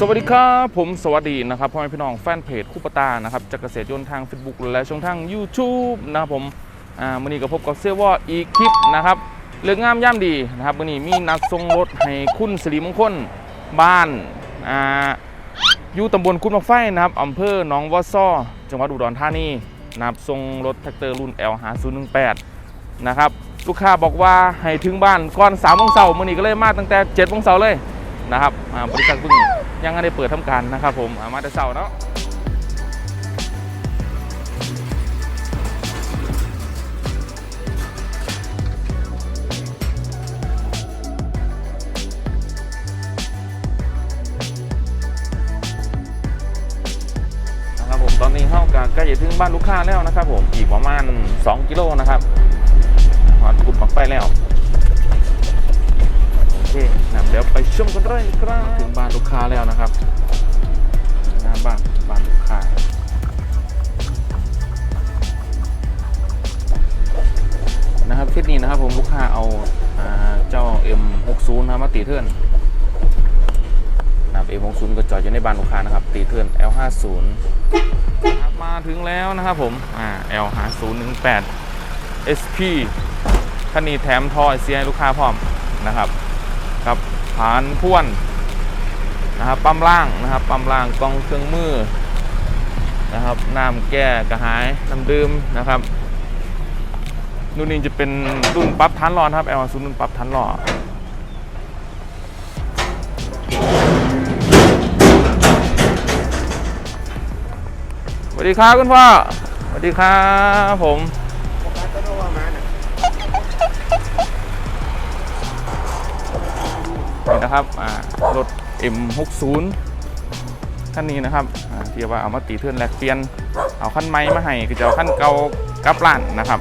สวัสดีครับผมสวัสดีนะครับพ่อแม่พี่น้องแฟนเพจคู่ปตานะครับจากเกษตรยนต์ทาง Facebook และช่องทาง YouTube นะครับผมอ่ามื่อนี้ก็พบกับเซวออีกคลิปนะครับเรื่องงามย่ำดีนะครับมื่อนี้มีนัดส่งรถให้คุณสิริมงคลบ้านอ่าอยู่ตำบลคุณมักไฟนะครับอำเภอหนองวัวซ้อจังหวัดอุดรธานีนะครับส่งรถแท็กเตอร์รุ่น L 5 0 1 8นะครับลูกค้าบอกว่าให้ถึงบ้านก่อน3โมงเช้ามื่อนี้ก็เลยมาตั้งแต่7โมงเช้าเลยนะครับอ่าบริษัทเพิ่ง ยังไม่ได้เปิดทำการนะครับผมมาแต่เช้าเนาะนะครับผมตอนนี้เข้ากับใกล้จะถึงบ้านลูกค้าแล้วนะครับผมอีกประมาณ 2 กิโลนะครับหอดกุดปักไปแล้ว เคนะเดี๋ยวไปชมกันเลยครับถึงบ้านลูกค้าแล้วนะครับหน้าบ้านบ้านลูกค้านะครับคลิปนี้นะครับผมลูกค้าเอาอาเจ้า M60 นะมาตีเทือนนะครับ M60 ก็จอดอยู่ในบ้านลูกค้านะครับ ตีเทือน L50 มาถึงแล้วนะครับผมอ่า L5018 SP คันนี้แถมท่อไอเสียให้ลูกค้าพร้อมนะครับ กับผานพ่วนนะครับปั๊มล่างนะครับปั๊มล่างกล้องเครื่องมือนะครับน้ำแก้กระหายน้ำดื่มนะครับนู่นนี่จะเป็นรุ่นปั๊บทันหลอนครับ L ศูนย์รุ่นปั๊บทันหลอสวัสดีครับคุณพ่อสวัสดีครับผม นี่นะครับอ่ารถ M60 คันนี้นะครับที่ว่าเอามาตีเทือนแลกเปลี่ยนเอาขั้นไม้มาให้ก็จะเอาขั้นเก่ากับร้านนะครับ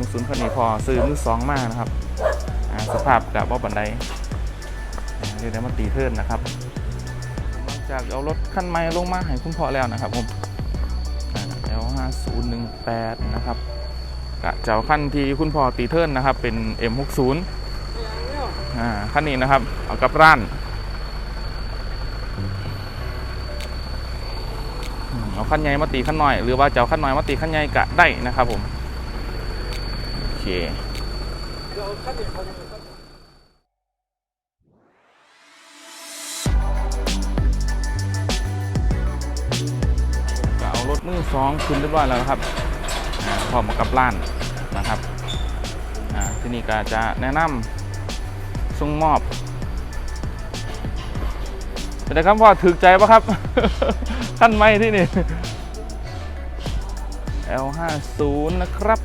M60 คันนี้พอซื้อมือสองมานะครับสภาพกับว่าบันไดเดี๋ยวได้มาตีเทือนนะครับหลังจากเอารถขั้นไม้ลงมาให้คุณพ่อแล้วนะครับผมอ่า L5018 นะครับกะจะเอาขั้นที่คุณพ่อตีเทิร์นนะครับ เป็น M60 อ่าขั้นนี้นะครับ เอากลับร้านเอาขั้นใหญ่มาตีขั้นน้อย หรือว่าจะเอาขั้นน้อยมาตีขั้นใหญ่กะได้นะครับผม โอเคก็เอารถมือสองขึ้นเรียบร้อยแล้วนะครับพร้อมกับร้านนะครับที่นี่ก็จะแนะนำ ส่งมอบเป็นไงครับพ่อถึกใจปะครับ ขั้นไม่ที่นี่ L50 นะครับ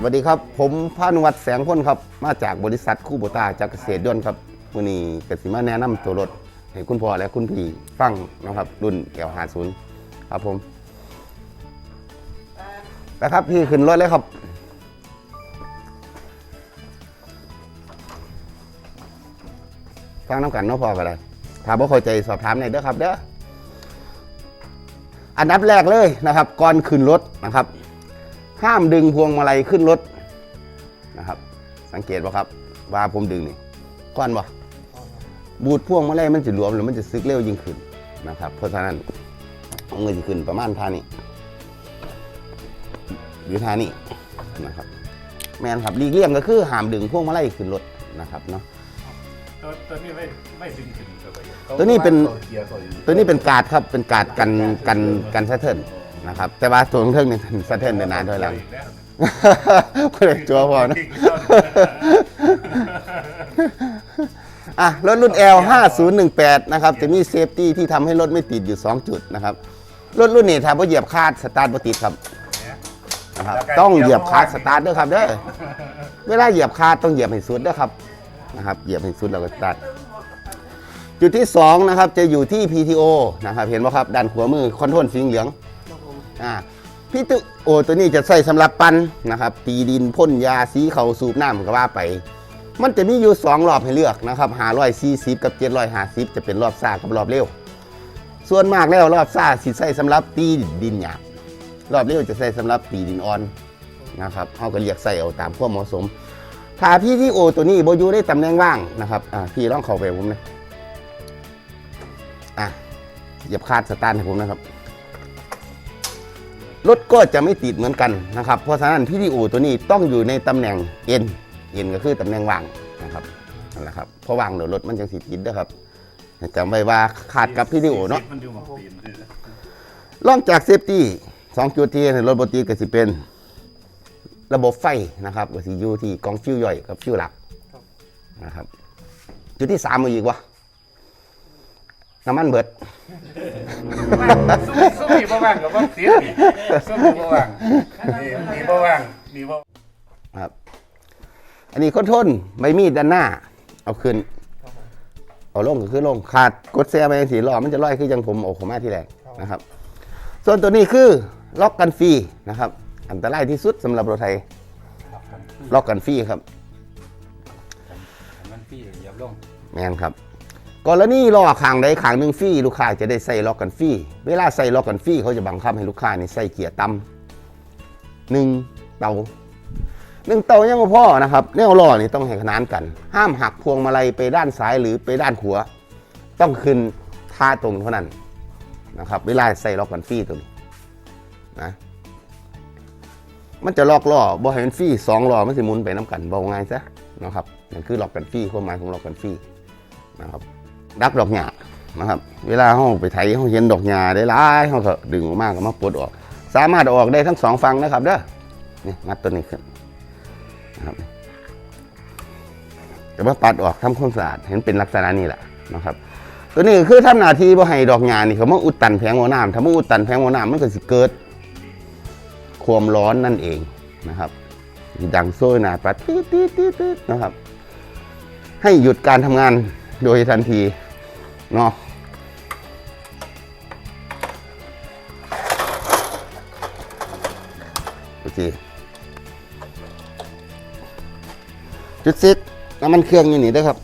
สวัสดีครับ ผมพานุวัฒน์แสงพ้นครับ มาจากบริษัทคู่โบตาจากเกษตรยนต์ครับวันนี้กสิมาแนะนำตัวรถให้คุณพ่อและคุณพี่ฟังนะครับ รุ่น L50 ครับผมนะครับพี่ขึ้นรถเลยครับ ฟังน้ำกันเนาะพอกันเลยถ้าบ่เข้าใจสอบถามหน่อยเด้อครับเด้ออันดับแรกเลยนะครับ ก่อนขึ้นรถนะครับ ห้ามดึงพวงมาลัยขึ้นรถนะครับ สังเกตป่ะครับ ว่าผมดึงนี่ก้อนบ่บูดพวงมาลัยมันจะรวมหรือมันจะซึกเร็วยิ่งขึ้นนะครับ เพราะฉะนั้นเอาเงินจะขึ้นประมาณท่านี้หรือท่านี้นะครับ แมนครับหลีกเลี่ยงก็คือห้ามดึงพวงมาลัยขึ้นรถนะครับเนาะตัวตัวนี้ไม่ไม่ดึงขึ้นตัวไปตัวนี้เป็นเกียร์ตัวนี้ตัวนี้เป็นการ์ดครับเป็นการ์ดกันกันกันสะเทิน นะครับ แต่ว่าตัวเครื่องนี่สะเทินได้นานด้วยหลังอีกแล้วก็เลยจัวพอนะอะรถรุ่น L 5018นะครับจะมีเซฟตี้ที่ทำให้รถไม่ติดอยู่ 2 จุดนะครับรถรุ่นนี้ถ้าว่าเหยียบคาดสตาร์ทบ่ติดครับนะครับ ต้องเหยียบคาดสตาร์ทด้วยครับเด้อเวลาเหยียบคาดต้องเหยียบให้สุดด้วยครับนะครับเหยียบให้สุดแล้วก็สตาร์ทจุดที่สองนะครับจะอยู่ที่ PTO นะครับ เห็นไหมครับด้านขวามือคอนโทรลสีเหลือง อ่าพี่ตุโอตัวนี้จะใส่สำหรับปันนะครับ ตีดินพ่นยาสีเขาสูบน้ำก็ว่าไป มันจะมีอยู่ 2 รอบให้เลือกนะครับ540กับ750จะเป็นรอบซ่ากับรอบเร็ว ส่วนมากแล้วรอบซ่าสิใส่สำหรับตีดินหยาบรอบเร็วจะใส่สำหรับตีดินอ่อนนะครับเขาก็เรียกใส่เอาตามความเหมาะสม ถ้าพี่ที่โอตัวนี้โบอยูได้ตำแหน่งว่างนะครับอ่าพี่ลองเข้าไปผมนะอะหยียบคาดสตาร์ทให้ผมนะครับ รถก็จะไม่ติดเหมือนกันนะครับ เพราะฉะนั้นพี่ที่โอตัวนี้ต้องอยู่ในตำแหน่งเอ็นเอ็นก็คือตำแหน่งวางนะครับนั่นแหละครับเพราะวางเดี๋ยวรถมันจะสิติดนะครับจำไว้ว่าขาดกับพี่ที่โอเนาะล่องจากเซฟตี้สองจุดที่ในรถบตีก็สิเป็น ระบบไฟนะครับก็สิอยู่ที่กองฟิวย่อยกับฟิวหลักนะครับจุดที่สามมาอีกวะ น้ำมันเบิดสู้สู้มีบ่ว่างกับบ่เสียนี่สู้มีบ่ว่างนี่มีบ่ว่างมีบ่ครับ อันนี้ค้นทนใบมีดด้านหน้า เอาขึ้น เอาลงก็คือลงขาดกดแซ่ไปสีล้อมันจะลอยคือยังผมโอ้ขมาที่แรกนะครับ ส่วนตัวนี้คือล็อกกันฟรีนะครับ อันตรายที่สุดสำหรับรถไทยล็อกกันฟรีครับมันพี่เหยียบลงแมนครับ กรณีล้อขางใดขางหนึ่งฟรีลูกค้าจะได้ใส่ล็อกกันฟรีเวลาใส่ล็อกกันฟรีเขาจะบังคับให้ลูกค้านี่ใส่เกียร์ต่ำหนึ่งเตาหนึ่งเตายังไม่พอนะครับแนวล้อนี่ต้องให้ขนานกัน ห้ามหักพวงมาลัยไปด้านซ้ายหรือไปด้านขวาต้องขึ้นท่าตรงเท่านั้นนะครับเวลาใส่ล็อกกันฟรีตัวนี้นะมันจะล็อกล้อบ่ให้มันฟรีสองล้อมันสิมุนไปน้ำกันเบาง่ายซะนะครับนั่นคือล็อกกันฟรีความหมายของล็อกกันฟรีนะครับ ดักดอกหญ้านะครับ เวลาเขาไปไถเขาเห็นดอกหญ้าได้หลายเขาก็ดึงออกมาก็มาปลดออก สามารถออกได้ทั้งสองฝั่งนะครับเด้อนี่งัดตัวนี้ขึ้นนะครับแต่ว่าปัดออกทำความสะอาดเห็นเป็นลักษณะนี้แหละนะครับ ตัวนี้คือทำหน้าที่บ่ให้ดอกหญ้านี่เขามาอุดตันแผงหัวน้ำถ้ามาอุดตันแผงหัวน้ำมันก็สิเกิดความร้อนนั่นเองนะครับดังโซ่หนาปัดตีดตีตีดตีดนะครับ ให้หยุดการทำงานโดยทันที เนาะโอเคจุดซิกน้ำมันเครื่องอยู่นี่ด้วยครับ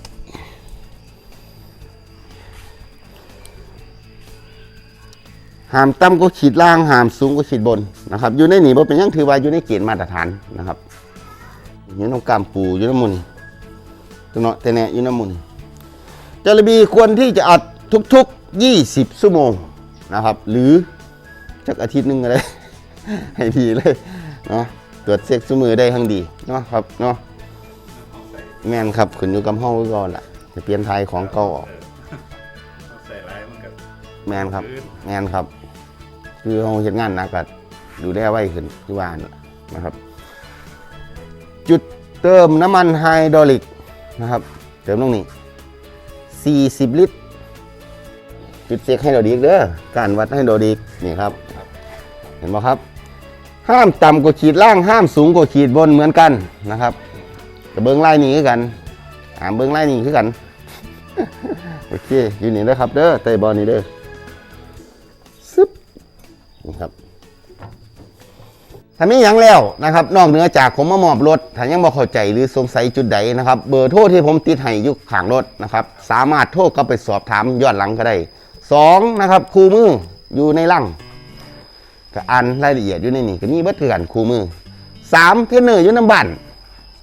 หามต่ำก็ขีดล่างหามสูงก็ขีดบนนะครับ อยู่ในหนีบ่เป็นยังถือว่าอยู่ในเกณฑ์มาตรฐานนะครับอยู่ในกามปูอยู่ในหมุนตัวเนาะแต่เนี่ยอยู่น้ำมุน จระบีควรที่จะอัดทุกๆ 20 ชั่วโมงนะครับ หรือจักอาทิตย์หนึงก็ได้ ให้ดีเลยเนาะตรวจเช็คสมือได้ทั้งดีเนาะครับเนาะแม่นครับขึ้นอยู่กับห้องก่อนล่ะจะเปลี่ยนไทยของเก่าออกใส่ลายมันก็แมนครับ แมนครับ คือห้องเฮ็ดงานหนักก็ดูแลไว้ขึ้นที่ว่านั่นนะครับ จุดเติมน้ำมันไฮดรอลิกนะครับ เติมตรงนี้ 40 ลิตร จุดเช็คให้ดรอลิกเด้อการวัดให้ดรอลิกนี่ครับ เห็นไหมครับ ห้ามต่ำกว่าขีดล่างห้ามสูงกว่าขีดบนเหมือนกันนะครับจะเบิ้งไล่นี้คือกันหามเบิ้งไล่นี้คือกันโอเคอยู่นี่นะครับเด้อเตะบอลนี่เด้อซึบนี่ครับ ถ้ามีหยังแล้วนะครับนอกเหนือจากผมมามอบรถถ้ายังบ่เข้าใจหรือสงสัยจุดใดนะครับ เบอร์โทรที่ผมติดให้อยู่ข้างรถนะครับสามารถโทรกลับไปสอบถามย้อนหลังก็ได้สองนะครับคู่มืออยู่ในลังก็อ่านรายละเอียดอยู่ในนี่ก็มีเบิดคือกันคู่มือสามเทรนเนอร์อยู่น้ำบ้าน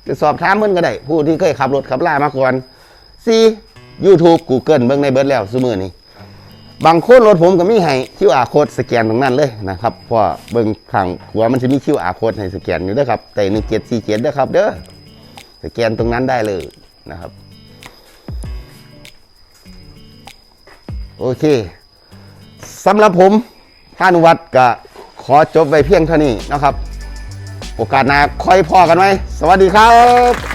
ก็สอบถามเพิ่นก็ได้ผู้ที่เคยขับรถขับล่ามาก่อนสี่ YouTube Google เบิ่งในเบิดแล้วซุมือนี้ บางคนรถผมก็มีให้ QR code สแกนตรงนั้นเลยนะครับเพราะเบิ่งข้างหัวมันจะมี QR code ให้สแกนอยู่เด้วยครับแต่1747ด้วยครับเด้อสแกนตรงนั้นได้เลยนะครับโอเคสำหรับผมท่านุวัตรก็ขอจบไปเพียงเท่านี้นะครับ โอกาสหน้าค่อยพอกันไหม สวัสดีครับ